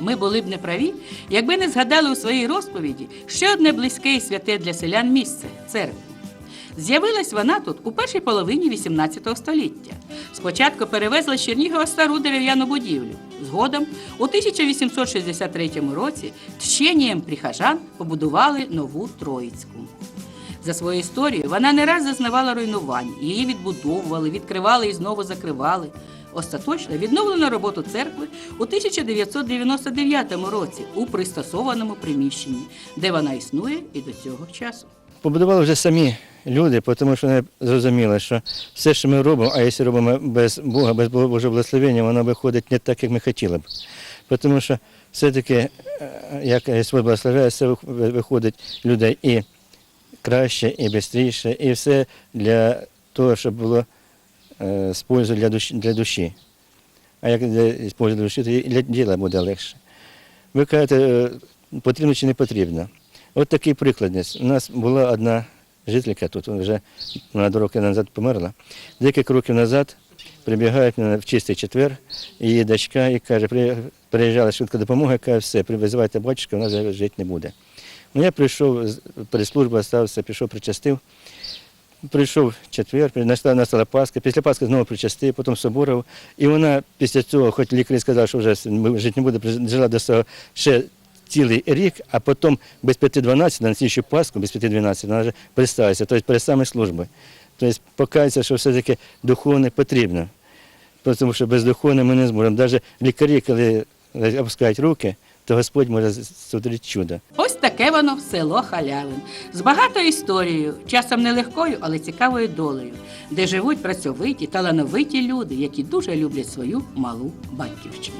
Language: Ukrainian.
Ми були б неправі, якби не згадали у своїй розповіді ще одне близьке і святе для селян місце церкву. З'явилась вона тут у першій половині XVIII століття. Спочатку перевезли з Чернігова стару дерев'яну будівлю. Згодом, у 1863 році, тщенієм прихожан побудували нову Троїцьку. За свою історію вона не раз зазнавала руйнувань. Її відбудовували, відкривали і знову закривали. Остаточно відновлено роботу церкви у 1999 році у пристосованому приміщенні, де вона існує і до цього часу. Побудували вже самі люди, тому що вони зрозуміли, що все, що ми робимо, а якщо робимо без Бога, без Божого благословення, воно виходить не так, як ми хотіли б. Тому що все-таки, е, як Господь благословляє, все виходить людей і краще, і швидше, і все для того, щоб було з пользою для душі, для душі. А як з пользою для душі, то і для діла буде легше. Ви кажете, е, потрібно чи не потрібно. От такий приклад. У нас була одна жителька тут, вже вона два роки назад померла. Декілька років назад прибігають в чистий четвер, її дочка і каже, приїжджала швидка допомога, каже, все, визивайте батюшка, вона жити не буде. Ну, я прийшов, прес-служба стався, пішов, причастив. Прийшов четвер, при- настала, Пасха, після Пасхи знову причастив, потім соборов. І вона після цього, хоч лікарі сказали, що вже жити не буде, жила до цього ще цілий рік, а потім без 5-12, на слідчу Пасху, без 5-12, вона вже представиться, тобто перед саме служби. Тобто показується, що все-таки духовне потрібно. Тому що без духовне ми не зможемо. Навіть лікарі, коли опускають руки, то Господь може створити чудо. Ось таке воно село Халявин з багатою історією, часом нелегкою, але цікавою долею, де живуть працьовиті, талановиті люди, які дуже люблять свою малу батьківщину.